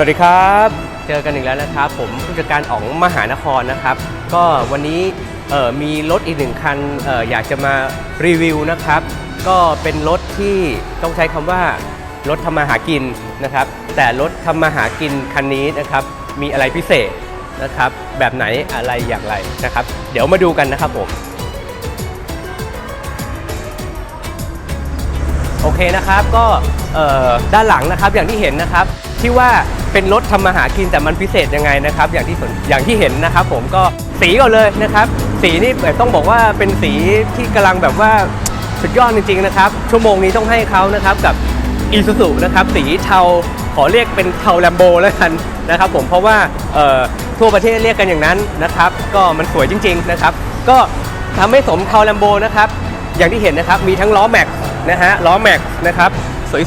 วัสดีครับ เจอกันอีกแล้วนะครับ ผมผู้จัดการอ๋องมหานครนะครับ ก็วันนี้มีรถอีกหนึ่งคันออยากจะมารีวิวนะครับ ก็เป็นรถที่ต้องใช้คำว่ารถทำมาหากินนะครับ แต่รถทำมาหากินคันนี้นะครับ มีอะไรพิเศษนะครับ แบบไหนอะไรอย่างไรนะครับ เดี๋ยวมาดูกันนะครับผมโอเคนะครับก็ด้านหลังนะครับอย่างที่เห็นนะครับ ที่ว่าเป็นรถทำมาหากินแต่มันพิเศษยังไงนะครับ อย่างที่สนอย่างที่เห็นนะครับ ผมก็สีก่อนเลยนะครับ สีนี่แบบต้องบอกว่าเป็นสีที่กำลังแบบว่าสุดยอดจริงๆนะครับ ชั่วโมงนี้ต้องให้เขานะครับกับอีซูซูนะครับสีเทาขอเรียกเป็นเทาแลมโบแล้วกันนะครับ ผมเพราะว่าเอ่อทั่วประเทศเรียกกันอย่างนั้นนะครับ ก็มันสวยจริง ๆนะครับ ก็ทำให้สมเทาแลมโบนะครับ อย่างที่เห็นนะครับมีทั้งล้อแม็กนะฮะล้อแม็กนะครับ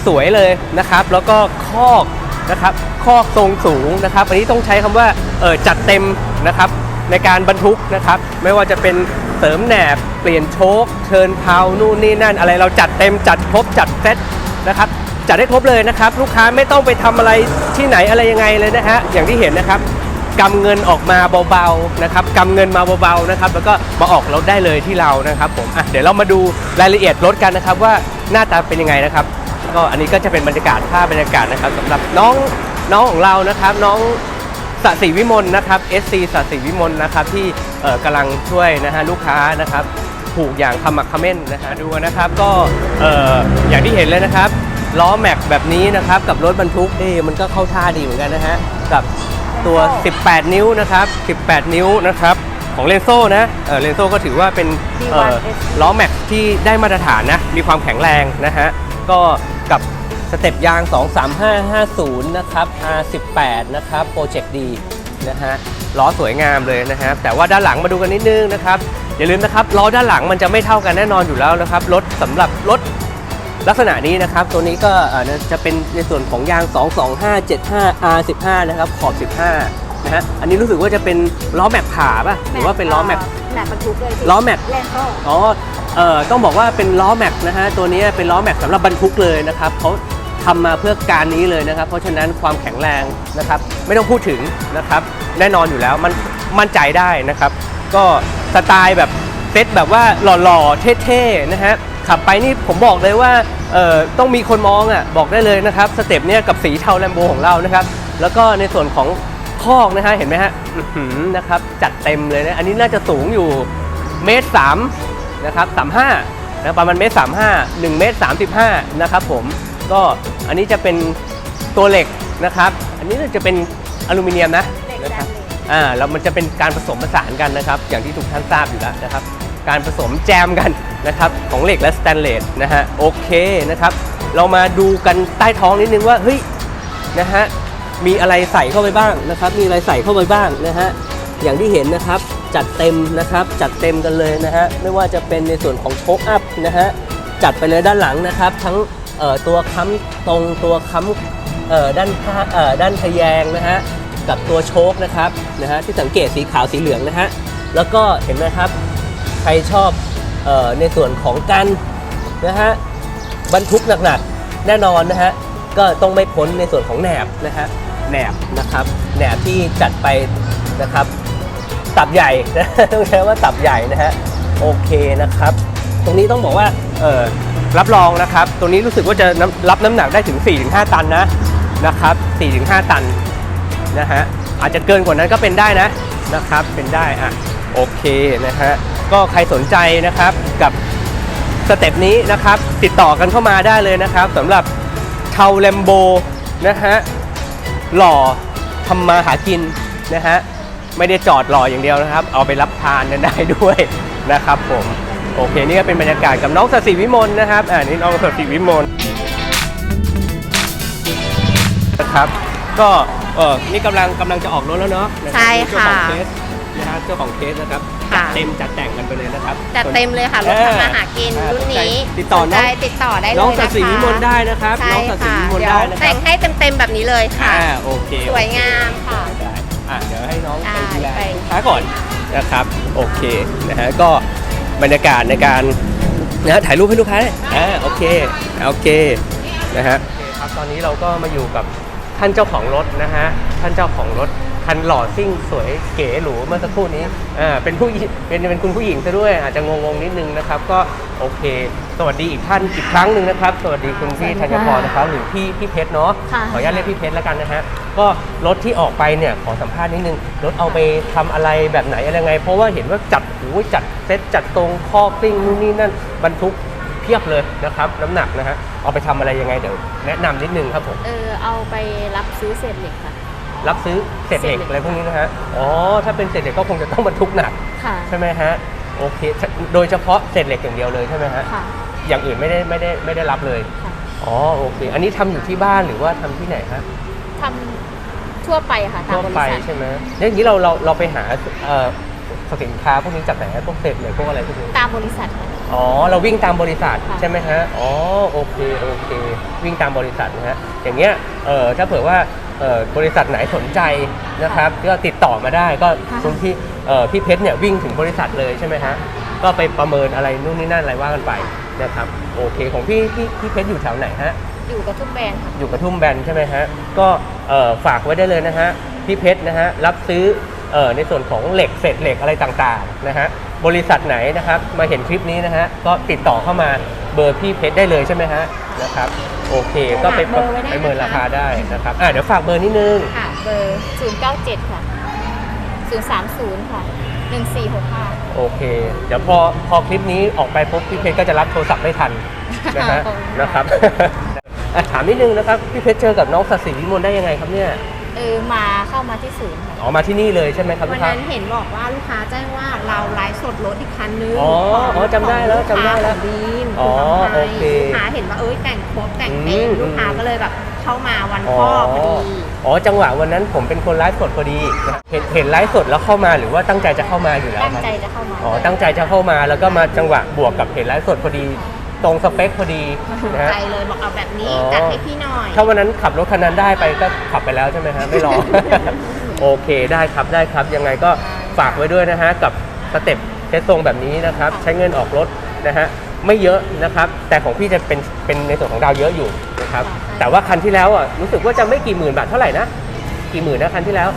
สวยๆเลยนะครับ แล้วก็คอก นะครับคอกทรงสูงนะครับอันนี้ต้องใช้คำว่าเออจัดเต็มนะครับในการบรรทุกนะครับ ไม่ว่าจะเป็นเสริมแหนบเปลี่ยนโชคเทิร์นเพานู่นนี่นั่นอะไรเราจัดเต็มจัดครบจัดเซตนะครับจัดได้ครบเลยนะครับ ลูกค้าไม่ต้องไปทำอะไรที่ไหนอะไรยังไงเลยนะฮะอย่างที่เห็นนะครับกำเงินออกมาเบาๆนะครับกำเงินมาเบาๆนะครับ แล้วก็มาออกรถได้เลยที่เรานะครับผมอะเดี๋ยวเรามาดูรายละเอียดรถกันนะครับว่าหน้าตาเป็นยังไงนะครับ ก็อันนี้ก็จะเป็นบรรยากาศภาพบรรยากาศนะครับสำหรับน้องน้องของเรานะครับน้องสศิวิมลนะครับ SC สศิวิมลนะครับที่เอ่อกำลังช่วยนะฮะลูกค้านะครับผูกอย่างขมักเขม้นนะฮะดูนะครับก็เอ่ออย่างที่เห็นเลยนะครับล้อแม็กแบบนี้นะครับกับรถบรรทุกเอ๊ะมันก็เข้าท่าดีเหมือนกันนะฮะกับตัว 18 นิ้วนะครับ 18 นิ้วนะครับของเลนโซ่นะเออเลนโซ่ก็ถือว่าเป็นเอ่อ D1 ล้อแม็กที่ได้มาตรฐานนะมีความแข็งแรงนะฮะก็ กับสเต็ปยาง 23550 นะครับ R18 นะครับโปรเจกต์ดีนะฮะล้อสวยงามเลยนะครับแต่ว่าด้านหลังมาดูกันนิดนึงนะครับ อย่าลืมนะครับล้อด้านหลังมันจะไม่เท่ากันแน่นอนอยู่แล้วนะครับรถสำหรับรถลักษณะนี้นะครับ ตัวนี้ก็เอ่อจะเป็นในส่วนของยาง 22575 R15 นะครับ ขอบ 15 นะฮะ อันนี้รู้สึกว่าจะเป็นล้อแม็กผ่าป่ะ หรือว่าเป็นล้อแม็กแม็กบรรทุกเลยสิล้อแม็กแลนโซ่อ๋อ เอ่อต้องบอกว่าเป็นล้อแม็กนะฮะตัวนี้เป็นล้อแม็กสำหรับบรรทุกเลยนะครับเขาทำมาเพื่อการนี้เลยนะครับ เพราะฉะนั้นความแข็งแรงนะครับ ไม่ต้องพูดถึงนะครับ แน่นอนอยู่แล้วมันมั่นใจได้นะครับ ก็สไตล์แบบเซตแบบว่าหล่อๆเท่ๆนะฮะขับไปนี่ผมบอกเลยว่าเอ่อต้องมีคนมองอะบอกได้เลยนะครับสเต็ปเนี้ยกับสีเทาแลมโบของเรานะครับ แล้วก็ในส่วนของคอกนะฮะเห็นไหมฮะนะครับจัดเต็มเลยนะอันนี้น่าจะสูงอยู่เมตรสาม นะครับ35นะประมาณเมตร35 1เมตร35นะครับผมก็อันนี้จะเป็นตัวเหล็กนะครับ อันนี้จะเป็นอลูมิเนียมนะเหล็กนะแลครับนเลยอ่าแล้วมันจะเป็นการผสมผสานกันนะครับ อย่างที่ทุกท่านทราบอยู่แล้วนะครับ การผสมแจมกันนะครับของเหล็กและสแตนเลสนะฮะโอเคนะครับ เรามาดูกันใต้ท้องนิดนึงว่าเฮ้ยนะฮะมีอะไรใส่เข้าไปบ้างนะครับ มีอะไรใส่เข้าไปบ้างนะฮะอย่างที่เห็นนะครับ จัดเต็มนะครับ จัดเต็มกันเลยนะฮะไม่ว่าจะเป็นในส่วนของโชคอัพนะฮะจัดไปเลยด้านหลังนะครับ ทั้งตัวค้ำตรงตัวค้ำด้านข้างด้านทะแยงนะฮะกับตัวโชคนะครับนะฮะที่สังเกตสีขาวสีเหลืองนะฮะแล้วก็เห็นไหมครับใครชอบออในส่วนของการนะฮะบรรทุกหนักๆแน่นอนนะฮะก็ต้องไม่พ้นในส่วนของแหนบนะฮะแหนบนะครับแหนบที่จัดไปนะครับ ตับใหญ่นะต้องใช้ว่าตับใหญ่นะฮะโอเคนะครับ ตรงนี้ต้องบอกว่าเออรับรองนะครับ ตรงนี้รู้สึกว่าจะรับน้ำหนักได้ถึง 4-5 ตันนะนะครับ4-5 ตันนะฮะอาจจะเกินกว่านั้นก็เป็นได้นะนะครับเป็นได้อะโอเคนะฮะก็ใครสนใจนะครับกับสเต็ปนี้นะครับติดต่อกันเข้ามาได้เลยนะครับสำหรับเทาแลมโบนะฮะหล่อทำมาหากินนะฮะ ไม่ได้จอดหล่ออย่างเดียวนะครับ เอาไปรับทานกันได้ด้วยนะครับผมโอเคนี่ก็เป็นบรรยากาศกับน้องสศิวิมลนะครับอ่านี่น้องสศิวิมลนะครับก็เออนี่กำลังกำลังจะออกรถแล้วเนาะนรับใช่เจ้าของค่ะเคสนะฮะเจ้าของเคสนะครับค่ะจัดเต็มจัดแต่งกันไปเลยนะครับ จัดเต็มเลยค่ะรถทำมาหากินอ่ารุ่นนี้ติดต่อน้อง สนใจติดต่อได้เลยน้องนะคะสัตว์สีวิมลได้นะครับ ใช่น้องสัตว์สีค่ะวิมลเดี๋ยได้วนะครัแต่งให้เต็มๆแบบนี้เลยค่ะ อ่าโอเคสวยงามค่ะได้ อะเดี๋ยวให้น้องไปได้ดูแลไปลูกค้าก่อนนะครับโอเคนะฮะก็บรรยากาศในการนะฮะถ่ายรูปให้ลูกค้าได้อ่าโอเคโอเคนะฮะโอเคครับตอนนี้เราก็มาอยู่กับท่านเจ้าของรถนะฮะท่านเจ้าของรถ คันหล่อซิ่งสวยเก๋หรูเมื่อสักครู่นี้อ่าเป็นผู้หญิงเป็นเป็นคุณผู้หญิงซะด้วย อาจจะงงๆนิดนึงนะครับ ก็โอเค สวัสดีอีกท่านอีกครั้งหนึ่งนะครับ สวัสดีคุณพี่ธัญพรนะครับหรือพี่พี่เพชรเนาะค่ะขออนุญาตเรียกพี่เพชรแล้วกันนะฮะก็รถที่ออกไปเนี่ยขอสัมภาษณ์นิดนึงรถเอาไปทำอะไรแบบไหนอะไรไง เพราะว่าเห็นว่าจัดหูจัดเซ็ตจัดตรงข้อซิ่งนู่นนี่นั่นบรรทุกเพียบเลยนะครับน้ำหนักนะฮะเอาไปทำอะไรยังไงเดี๋ยวแนะนำนิดนึงครับผม เออเอาไปรับซื้อเศษเหล็กค่ะ รับซื้อเศษเหล็กเศษเหล็กอะไรพวกนี้นะฮะ อ๋อ ถ้าเป็นเศษเหล็กก็คงจะต้องบรรทุกหนักค่ะ ใช่ไหมฮะ โอเค โดยเฉพาะเศษเหล็กอย่างเดียวเลยใช่ไหมฮะ ค่ะ อย่างอื่นไม่ได้ไม่ได้ไม่ได้รับเลย ค่ะอ๋อ โอเค อันนี้ทำอยู่ที่บ้านหรือว่าทำที่ไหนฮะทำทั่วไปค่ะตามทั่วบริไปษัท ใช่ไหมแล้วอย่างนี้เราเราเราไปหาเอ่อสินค้าพวกนี้จากไหนฮะพวกเศษเหล็กพวกอะไรพวกนี้ ตามบริษัทค่ะ อ๋อ เราวิ่งตามบริษัทค่ะ ใช่ไหมฮะ อ๋อ โอเค โอเค วิ่งตามบริษัทนะฮะ อย่างเงี้ย เออถ้าเผื่อว่าเออ บริษัทไหนสนใจนะครับ ก็ติดต่อมาได้ก็คุณพี่เออพี่เพชรเนี่ยวิ่งถึงบริษัทเลยใช่ไหมฮะก็ไปประเมินอะไรนู่นนี่นั่นอะไรว่ากันไปนะครับโอเคของพี่พี่พี่เพชรอยู่แถวไหนฮะอยู่กับทุกแบรนด์ค่ะอยู่กระทุ่มแบนใช่ไหมฮะก็เอ่อฝากไว้ได้เลยนะฮะพี่เพชรนะฮะรับซื้อเอ่อในส่วนของเหล็กเศษเหล็กอะไรต่างๆนะฮะบริษัทไหนนะครับมาเห็นคลิปนี้นะฮะก็ติดต่อเข้ามา เบอร์พี่เพชรได้เลยใช่ไหมฮะนะครับโอเคก็ไปฝากเบอร์ไว้ได้ไปเมินนะคะราคาได้นะครับอะเดี๋ยวฝากเบอร์นิดนึง ค่ะ เบอร์ 097 ค่ะ 030 ค่ะ 1465 โอเค เดี๋ยวพอพอคลิปนี้ออกไปปุ๊บพี่เพชรก็จะรับโทรศัพท์ไม่ทันนะฮะขอบคุณค่ะ นะครับ อะถามนิดนึงนะครับพี่เพชรเจอกับน้องสัตย์ศรีวิมลได้ยังไงครับเนี่ย เออมาเข้ามาที่ศูนย์ค่ะอ๋อมาที่นี่เลยใช่ไหมครับวัลูนกค้า นั้นเห็นบอกว่าลูกค้าแจ้งว่าเราไลฟ์สดรถอีกคันนึงอ๋ออ๋อจำได้แล้วจำได้แล้วของดีมอ๋อคุณน้งไทยโอเคลูกค้าเห็นว่าเอ้ยแต่งครบแต่งเต็มอืม ลูกค้าก็เลยแบบเข้ามาวันอ๋อพ่อพอดี อ๋อ จังหวะวันนั้นผมเป็นคนไลฟ์สดพอดีนะเห็นเห็นไลฟ์สดแล้วเข้ามาหรือว่าตั้งใจจะเข้ามาอยู่แล้วตั้งครับใจจะเข้ามาอ๋อ ตั้งใจจะเข้ามาแล้วก็มาจังหวะบวกกับเห็นไลฟ์สดพอดี ตรงสเปคพอดีถูกนะฮะ ใจเลยบอกเอาแบบนี้อ๋อ จัดให้พี่หน่อย ถ้าวันนั้นขับรถคันนั้นได้ไปก็ขับไปแล้วใช่ไหมฮะไม่รอ โอเคได้ครับได้ครับ ยังไงก็ฝากไว้ด้วยนะฮะ กับสเต็ปเทสทรงแบบนี้นะครับ ใช้เงินออกรถนะฮะ ไม่เยอะนะครับ แต่ของพี่จะเป็นเป็นในส่วนของดาวเยอะอยู่นะครับ แต่ว่าคันที่แล้วอะรู้สึกว่าจะไม่กี่หมื่นบาทเท่าไหร่นะกี่หมื่นนะคันที่แล้ว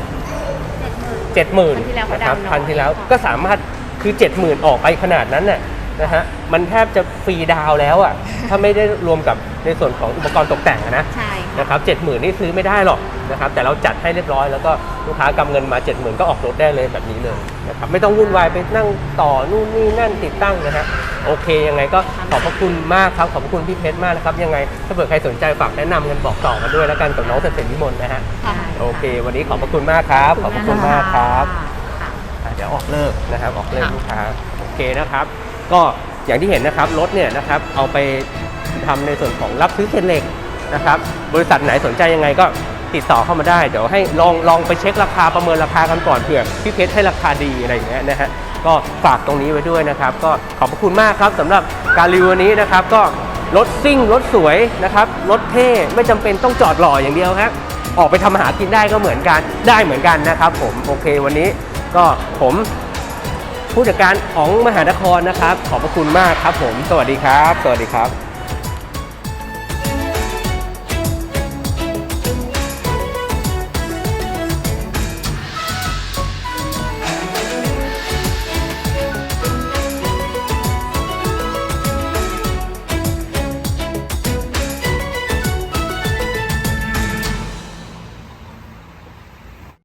เจ็ดหมื่นคันที่แล้วนะเขาครับดาวน้อย คันที่แล้วก็สามารถคือเจ็ดหมื่นออกไปขนาดนั้นน่ะ นะฮะมันแทบจะฟรีดาวน์แล้วอะ ถ้าไม่ได้รวมกับในส่วนของอุปกรณ์ตกแต่งอะนะใช่ค่ะนะครับเจ็ดหมื่นนี่ซื้อไม่ได้หรอกนะครับ แต่เราจัดให้เรียบร้อยแล้วก็ลูกค้ากำเงินมาเจ็ดหมื่นก็ออกรถได้เลยแบบนี้เลยนะครับไม่ต้องวุ่นวายไปนั่งต่อนู่นนี่นั่นติดตั้งนะฮะโอเคยังไงก็ขอบพระคุณมากครับขอบพระคุณพี่เพชรมากนะครับยังไงถ้าเผื่อใครสนใจฝากแนะนำกันบอกต่อกันด้วยแล้วกันกับน้องเสถียรวิมลนะฮะค่ะโอเค วันนี้ขอบพระคุณมากครับ ขอบพระคุณมากครับค่ะอะเดี๋ยวออกเลิกนะครับ ออกเลิกค่ะ ลูกค้า โอเคนะครับ ก็อย่างที่เห็นนะครับรถเนี่ยนะครับเอาไปทำในส่วนของรับซื้อเศษเหล็กนะครับบริษัทไหนสนใจยังไงก็ติดต่อเข้ามาได้ เดี๋ยวให้ลองลองไปเช็คราคาประเมินราคากันก่อนเผื่อพี่เพชรให้ราคาดีอะไรอย่างเงี้ยนะฮะก็ฝากตรงนี้ไว้ด้วยนะครับ ก็ขอบพระคุณมากครับสำหรับการรีวิวนี้นะครับ ก็รถซิ่งรถสวยนะครับรถเท่ไม่จำเป็นต้องจอดหล่ออย่างเดียวครับออกไปทำอาหากินได้ก็เหมือนกันได้เหมือนกันนะครับ ผมโอเควันนี้ก็ผม ผู้จัดการของมหานครนะครับ ขอบพระคุณมากครับผม สวัสดีครับ สวัสดีครับ